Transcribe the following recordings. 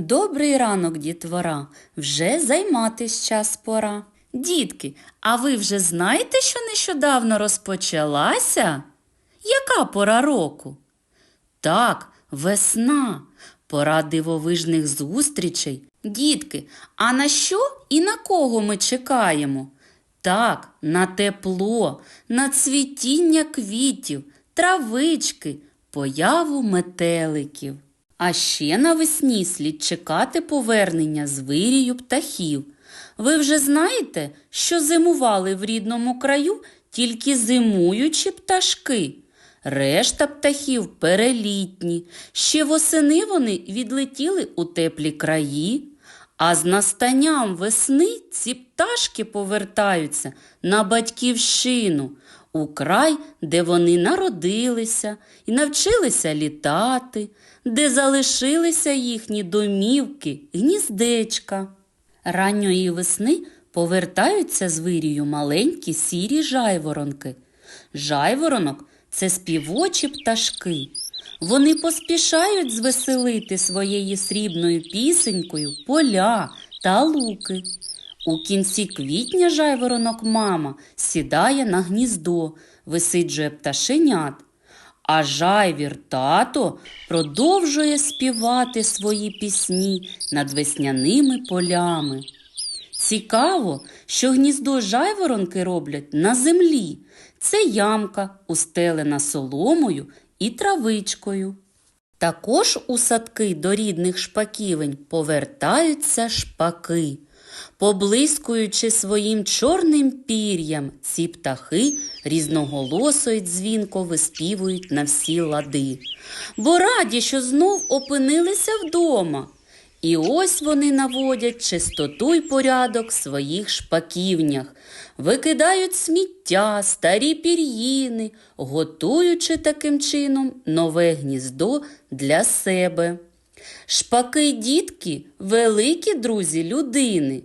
Добрий ранок, дітвора. Вже займатись час пора. Дітки, а ви вже знаєте, що нещодавно розпочалася? Яка пора року? Так, весна, пора дивовижних зустрічей. Дітки, а на що і на кого ми чекаємо? Так, на тепло, на цвітіння квітів, травички, появу метеликів. А ще навесні слід чекати повернення з вирію птахів. Ви вже знаєте, що зимували в рідному краю тільки зимуючі пташки. Решта птахів перелітні. Ще восени вони відлетіли у теплі краї. А з настанням весни ці пташки повертаються на батьківщину, у край, де вони народилися і навчилися літати, де залишилися їхні домівки, гніздечка. Ранньої весни повертаються з вирію маленькі сірі жайворонки. Жайворонок це співочі пташки. Вони поспішають звеселити своєю срібною пісенькою поля та луки. У кінці квітня жайворонок мама сідає на гніздо, висиджує пташенят. А жайвір тато продовжує співати свої пісні над весняними полями. Цікаво, що гніздо жайворонки роблять на землі. Це ямка, устелена соломою і травичкою. Також у садки до рідних шпаківень повертаються шпаки. Поблискуючи своїм чорним пір'ям, ці птахи різноголосо й дзвінко виспівують на всі лади, бо раді, що знов опинилися вдома. І ось вони наводять чистоту й порядок в своїх шпаківнях, викидають сміття, старі пір'їни, готуючи таким чином нове гніздо для себе. Шпаки дітки великі друзі людини.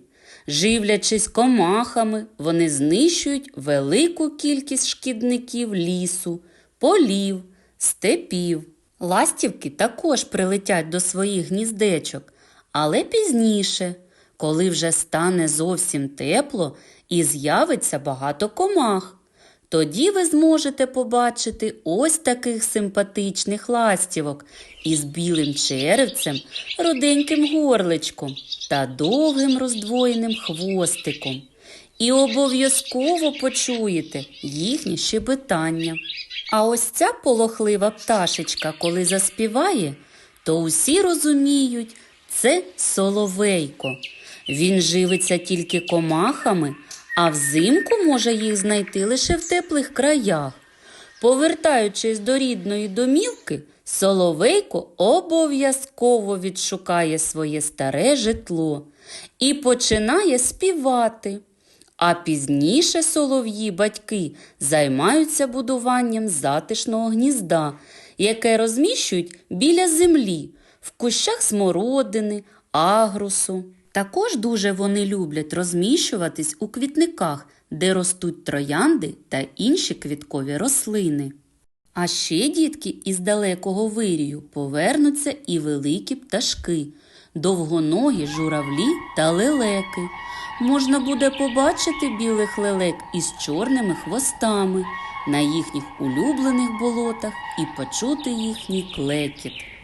Живлячись комахами, вони знищують велику кількість шкідників лісу, полів, степів. Ластівки також прилетять до своїх гніздечок, але пізніше, коли вже стане зовсім тепло і з'явиться багато комах. Тоді ви зможете побачити ось таких симпатичних ластівок із білим черевцем, роденьким горличком та довгим роздвоєним хвостиком. І обов'язково почуєте їхнє щебетання. А ось ця полохлива пташечка, коли заспіває, то усі розуміють, це соловейко. Він живиться тільки комахами, а взимку може їх знайти лише в теплих краях. Повертаючись до рідної домівки, Соловейко обов'язково відшукає своє старе житло і починає співати. А пізніше солов'ї батьки займаються будуванням затишного гнізда, яке розміщують біля землі, в кущах смородини, агрусу. Також дуже вони люблять розміщуватись у квітниках, де ростуть троянди та інші квіткові рослини. А ще, дітки, із далекого вирію повернуться і великі пташки, довгоногі журавлі та лелеки. Можна буде побачити білих лелек із чорними хвостами на їхніх улюблених болотах і почути їхній клекіт.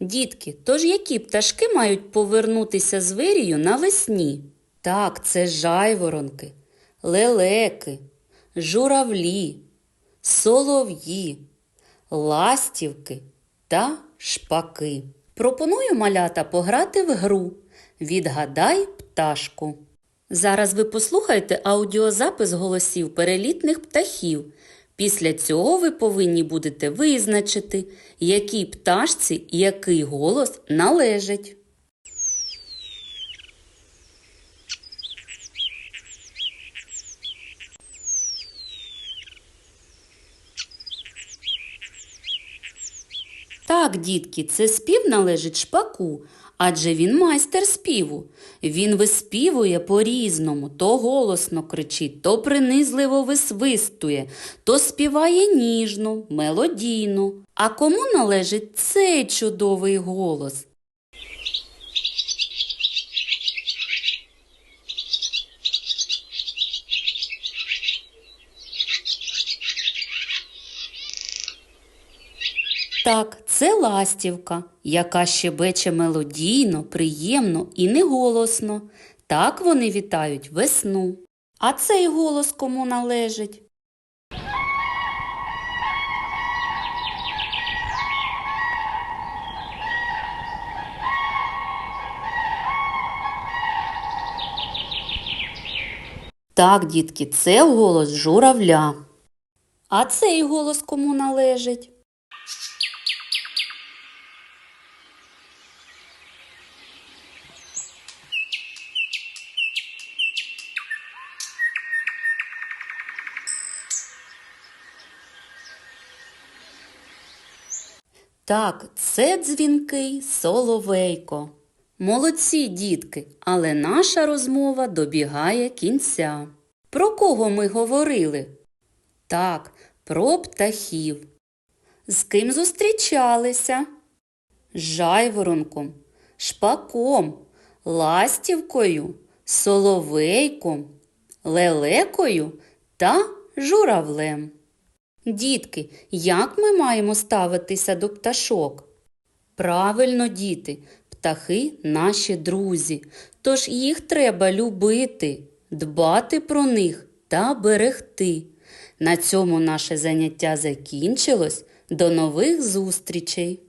Дітки, тож які пташки мають повернутися з вирію навесні? Так, це жайворонки, лелеки, журавлі, солов'ї, ластівки та шпаки. Пропоную малята пограти в гру Відгадай пташку. Зараз ви послухайте аудіозапис голосів перелітних птахів. Після цього ви повинні будете визначити, якій пташці який голос належить. Так, дітки, це спів належить шпаку, адже він майстер співу. Він виспівує по-різному, то голосно кричить, то принизливо висвистує, то співає ніжно, мелодійно. А кому належить цей чудовий голос? Так, це ластівка, яка щебече мелодійно, приємно і неголосно. Так вони вітають весну. А цей голос кому належить? Так, дітки, це голос журавля. А цей голос кому належить? Так, це дзвінкий соловейко. Молодці, дітки, але наша розмова добігає кінця. Про кого ми говорили? Так, про птахів. З ким зустрічалися? Жайворонком, шпаком, ластівкою, соловейком, лелекою та журавлем. Дітки, як ми маємо ставитися до пташок? Правильно, діти, птахи наші друзі, тож їх треба любити, дбати про них та берегти. На цьому наше заняття закінчилось. До нових зустрічей!